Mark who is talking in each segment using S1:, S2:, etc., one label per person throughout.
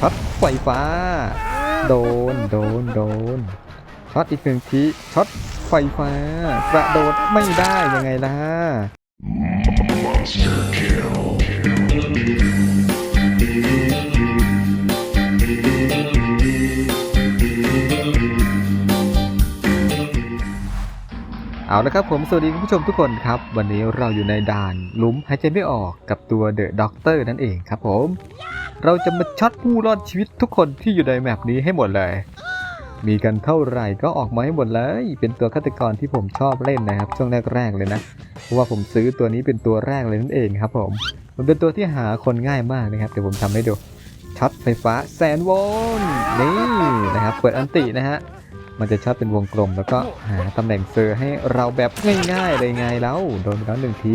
S1: ช็อตไฟฟ้า โดน โดน โดน ช็อตอีกหนึ่งที ช็อตไฟฟ้า กระโดดไม่ได้ยังไงล่ะ
S2: Monster kill.
S1: เอาละครับผมสวัสดีคุณผู้ชมทุกคนครับ วันนี้เราอยู่ในด่านหลุมหายใจไม่ออกกับตัวเดอะด็อกเตอร์นั่นเองครับผม เราจะมาช็อตผู้รอดชีวิตทุกคนที่อยู่ในแมปนี้ให้หมดเลย มีกันเท่าไหร่ก็ออกมาให้หมดเลย เป็นตัวฆาตกรที่ผมชอบเล่นนะครับ ช่วงแรกๆเลยนะ เพราะว่าผมซื้อตัวนี้เป็นตัวแรกเลยนั่นเองครับผม มันเป็นตัวที่หาคนง่ายมากนะครับ เดี๋ยวผมทำให้ดู ช็อตไฟฟ้าแสนโวลต์นี่นะครับ เปิดอันตินะฮะ มันจะช็อตเป็นวงกลม แล้วก็หาตำแหน่งเซอร์ให้เราแบบง่ายๆเลยไงแล้ว โดนไปแล้วหนึ่งที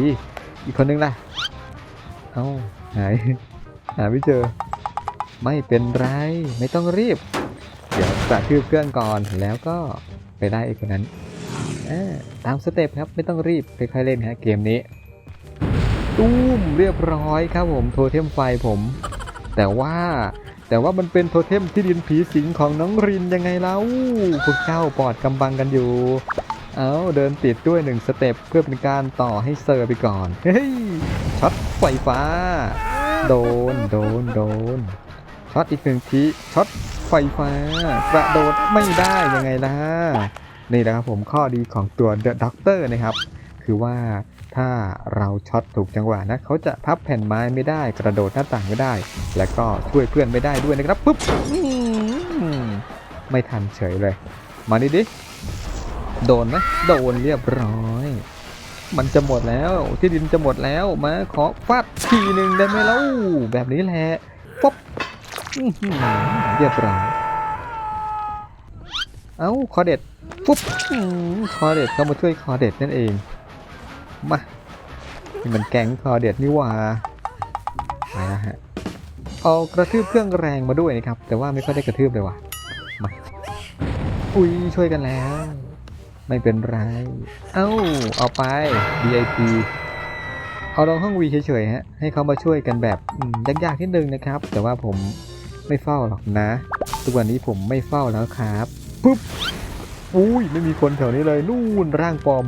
S1: อีกคนนึงล่ะ เอ้าหาย หาไม่เจอ ไม่เป็นไร ไม่ต้องรีบ เดี๋ยวกระทืบเครื่องก่อนแล้วก็ไปได้ไอ้คนนั้นตามสเต็ปครับไม่ต้องรีบค่อยๆเล่นฮะเกมนี้ตุ้มเรียบร้อยครับผมโทเทมไฟผม แต่ว่าแต่ว่ามันเป็นโทเทมที่ดินผีสิงของน้องรินยังไงเล่าพวกเจ้าปอดกำบังกันอยู่ เอาเดินติดด้วยหนึ่งสเต็ปเพื่อเป็นการต่อให้เซอร์ไปก่อน เฮ้ยช็อตไฟฟ้า โดน โดน โดน ช็อตอีกหนึ่งที ช็อตไฟฟ้ากระโดดไม่ได้ยังไงล่ะ นี่นะครับผมข้อดีของตัว The Doctor นะครับ คือว่าถ้าเราช็อตถูกจังหวะนะเขาจะพับแผ่นไม้ไม่ได้ กระโดดหน้าต่างไม่ได้ แล้วก็ช่วยเพื่อนไม่ได้ด้วยนะครับปุ๊บไม่ทันเฉยเลย มานี่ดิ โดนไหมโดนเรียบร้อย มันจะหมดแล้วที่ดินจะหมดแล้วมาขอฟาดทีหนึ่งได้ไหมเล่าแบบนี้แหละป๊บเรียบร้อยเอ้าคอเด็ดปุ๊บอื้อหือคอเด็ดเข้ามาช่วยคอเด็ดนั่นเองมานี่มันแก๊งคอเด็ดนี่ว่าไปแล้วฮะเอากระทืบเครื่องแรงมาด้วยนะครับ แต่ว่าไม่ค่อยได้กระทืบเลยว่ะมาอุ้ยช่วยกันแล้ว ไม่เป็นไร เอ้า เอาไป VIP เอาลงห้องวีเฉยๆฮะ ให้เขามาช่วยกันแบบยากๆนิดนึงนะครับ แต่ว่าผมไม่เฝ้าหรอกนะ ทุกวันนี้ผมไม่เฝ้าแล้วครับปุ๊บ อุ้ยไม่มีคนแถวนี้เลยนู่นร่างปลอม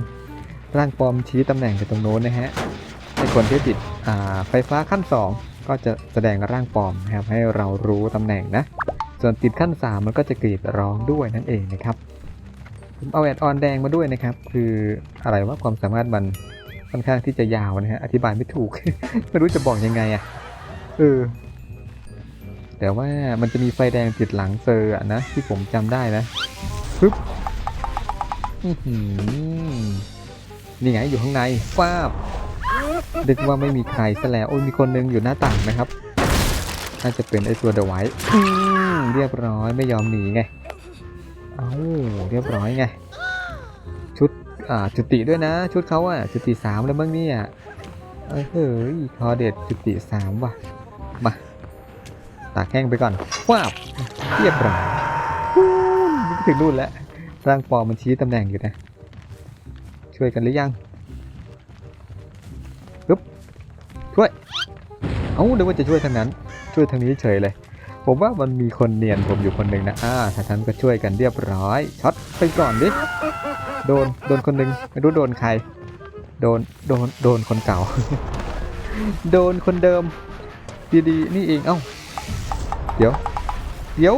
S1: ร่างปลอมชี้ตำแหน่งไปตรงโน้นนะฮะในคนที่ติดอ่าไฟฟ้าขั้น 2 ก็จะแสดงร่างปลอมนะครับให้เรารู้ตำแหน่งนะ ส่วนติดขั้น 3 มันก็จะกรีดร้องด้วยนั่นเองนะครับ ผมเอาแอดออนแดงมาด้วยนะครับ คืออะไรว่าความสามารถมันค่อนข้างที่จะยาวนะฮะอธิบายไม่ถูก ไม่รู้จะบอกยังไงอะ่ะเออแต่ว่ามันจะมีไฟแดงติดหลังเซอร์อะนะที่ผมจำได้นะปึ๊บนี่ไงอยู่ข้างในฟ้าบนึกว่าไม่มีใครซะแล้วโอ้ยมีคนนึงอยู่หน้าต่างนะครับ น่าจะเป็นไอตัวเดอะไวท์เรียบร้อยไม่ยอมหนีไง เอาเรียบร้อยไง ชุดอ่าจุติด้วยนะ ชุดเขาอะจุติสามแล้วมั้งเนี่ยเอ้ยเฮ้ยคอเด็ดจุติสามว่ะ มาตากแห้งไปก่อนว้าบเรียบร้อยถึงนู่นแล้วร่างปอมมันชี้ตำแหน่งอยู่นะ ช่วยกันหรือยังปึ๊บช่วย เอ้าเดี๋ยวว่าจะช่วยทางนั้น ช่วยทางนี้เฉยเลย ผมว่ามันมีคนเนียนผมอยู่คนหนึ่งนะ อ่าถ้าฉันก็ช่วยกันเรียบร้อย ช็อตไปก่อนดิ โดน โดนคนหนึ่งไม่รู้โดนใคร โดน โดน โดนคนเก่า โดนคนเดิม ดีๆ นี่เอง เอ้า เดี๋ยว เดี๋ยว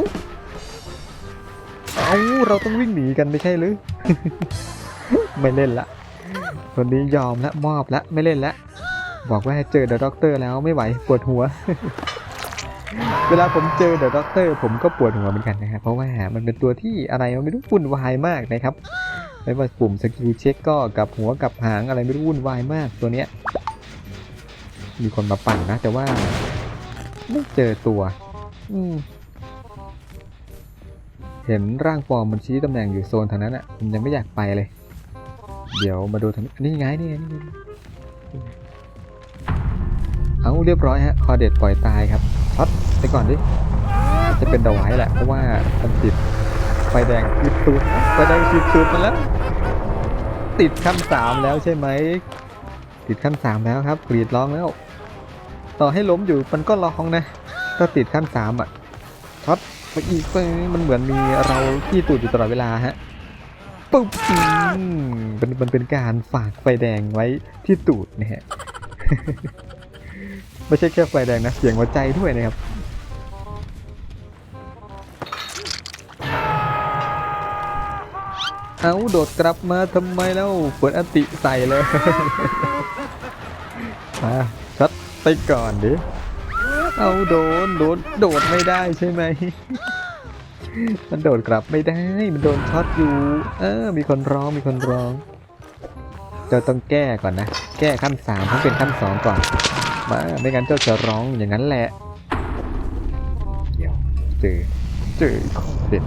S1: เอ้าเราต้องวิ่งหนีกันไม่ใช่หรือ ไม่เล่นละ คนนี้ยอมละ มอบละ ไม่เล่นละ บอกว่าให้เจอเดอะด็อกเตอร์แล้วไม่ไหว ปวดหัว เวลาผมเจอเดอะด็อกเตอร์ผมก็ปวดหัวเหมือนกันนะครับเพราะว่ามันเป็นตัวที่อะไรมันไม่รู้วุ่นวายมากนะครับไม่ว่าปุ่มสกิลเช็คก็กับหัวกับหางอะไรไม่รู้วุ่นวายมากตัวเนี้ยมีคนมาปั่นนะ แต่ว่าไม่เจอตัว อืเห็นร่างปลอมมันชี้ตำแหน่งอยู่โซนทางนั้นอะผมยังไม่อยากไปเลย เดี๋ยวมาดูทางนี้นี่ไงนี่ไงนี่เอาเรียบร้อยฮะ คอเด็ดปล่อยตายครับ ช็อตไปก่อนดิ จะเป็นดาวไว้แหละ เพราะว่ามันติดไฟแดงติดตูดไฟแดงติดตูดมาแล้ว ติดขั้นสามแล้วใช่ไหม ติดขั้นสามแล้วครับ กรีดร้องแล้ว ต่อให้ล้มอยู่มันก็ร้องนะถ้าติดขั้นสามอะช็อตไปอีกไปมันเหมือนมีเราที่ตูดอยู่ตลอดเวลาฮะปุ๊บมมันมันเป็นการฝากไฟแดงไว้ที่ตูดนะฮะ ไม่ใช่แค่ไฟแดงนะ เสียงหัวใจด้วยนะครับ เอาโดดกลับมาทำไมแล้วเปิดอัติใส่เลยมาช็อตไปก่อนดิ เอาโดนโดนโดดไม่ได้ใช่ไหม มันโดดกลับไม่ได้ มันโดนช็อตอยู่ เออ มีคนร้องมีคนร้องเราต้องแก้ก่อนนะ แก้ขั้นสามต้องเป็นขั้นสองก่อน มา ไม่งั้นเจ้าจะร้องอย่างนั้นแหละ เดี๋ยวเจอเจอของเด็ด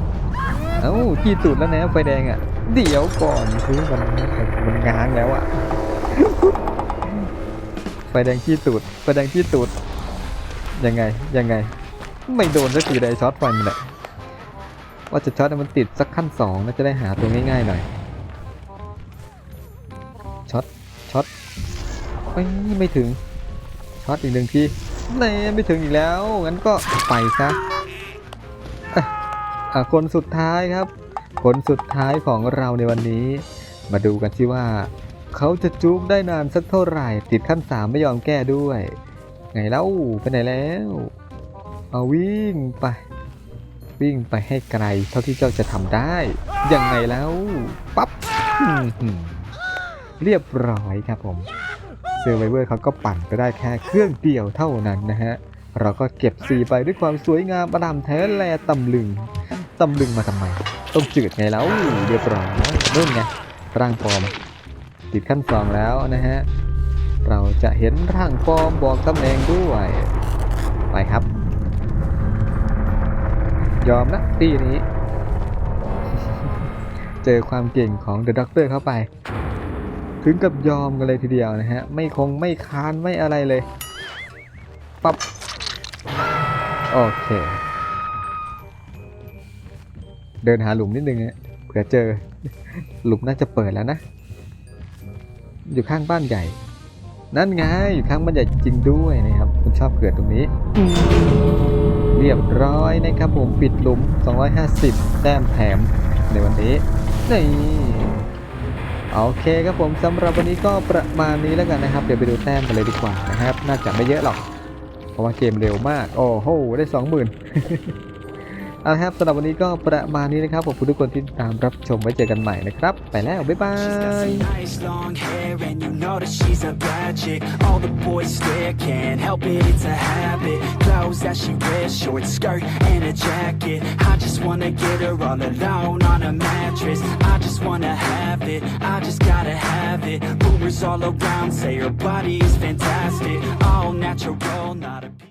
S1: เอ้าที่ตูดแล้วนะไฟแดงอะ เดี๋ยวก่อนคือมันมันง้างแล้วอะ ไฟแดงขี้ตูด ไฟแดงขี้ตูด ยังไง ยังไง ไม่โดนสักทีใดช็อตไฟมันแหละว่าจะช็อตมันติดสักขั้นสองน่าจะได้หาตัวง่ายๆหน่อย ช็อต ช็อตไม่ไม่ถึง ช็อตอีกหนึ่งทีเน่ไม่ถึงอีกแล้ว งั้นก็ไปซะอะอะคนสุดท้ายครับ คนสุดท้ายของเราในวันนี้ มาดูกันสิว่า เขาจะจุกได้นานสักเท่าไหร่ ติดขั้นสามไม่ยอมแก้ด้วย ไงเล่าไปไหนแล้ว เอาวิ่งไป วิ่งไปให้ไกลเท่าที่เจ้าจะทำได้ ยังไงแล้ว ปั๊บเรียบร้อยครับผม ซอร์ไวเวอร์เขาก็ปั่นไปได้แค่เครื่องเดียวเท่านั้นนะฮะ เราก็เก็บสีไปด้วยความสวยงามประดามแท้แลตำลึงตำลึงมาทำไม ต้องจืดไงแล้วเรียบร้อยนู่นไงร่างปลอมติดขั้นสองแล้วนะฮะ เราจะเห็นร่างปลอมบอกตำแหน่งด้วย ไปครับ ยอมนะตีนี้ เจอความเก่งของเดอะด็อกเตอร์เข้าไป ถึงกับยอมกันเลยทีเดียวนะฮะ ไม่คงไม่ค้านไม่อะไรเลย ปับ๊บ โอเค เดินหาหลุมนิดนึงฮะเผื่อเจอ หลุมน่าจะเปิดแล้วนะ อยู่ข้างบ้านใหญ่ นั่นไง อยู่ข้างบ้านใหญ่จริงด้วยนะครับผมชอบเกิดตรงนี้ เรียบร้อยนะครับผมปิดหลุม 250 แต้มแถมในวันนี้นี่ โอเคครับผมสำหรับวันนี้ก็ประมาณนี้แล้วกันนะครับ เดี๋ยวไปดูแต้มกันเลยดีกว่านะครับ น่าจะไม่เยอะหรอก เพราะว่าเกมเร็วมาก โอ้โห ได้20,000เอาละครับสำหรับวันนี้ก็ประมาณนี้นะครับขอบคุณทุกคนที่ติดตามรับชมไว้เจอกันใหม่นะครับ ไปแล้ว บ๊ายบา
S3: She's got
S1: ย
S3: a short skirt and a jacket. I just wanna get her all alone on a mattress. I just wanna have it, I just gotta have it. Rumors all around say her body is fantastic. All natural, not a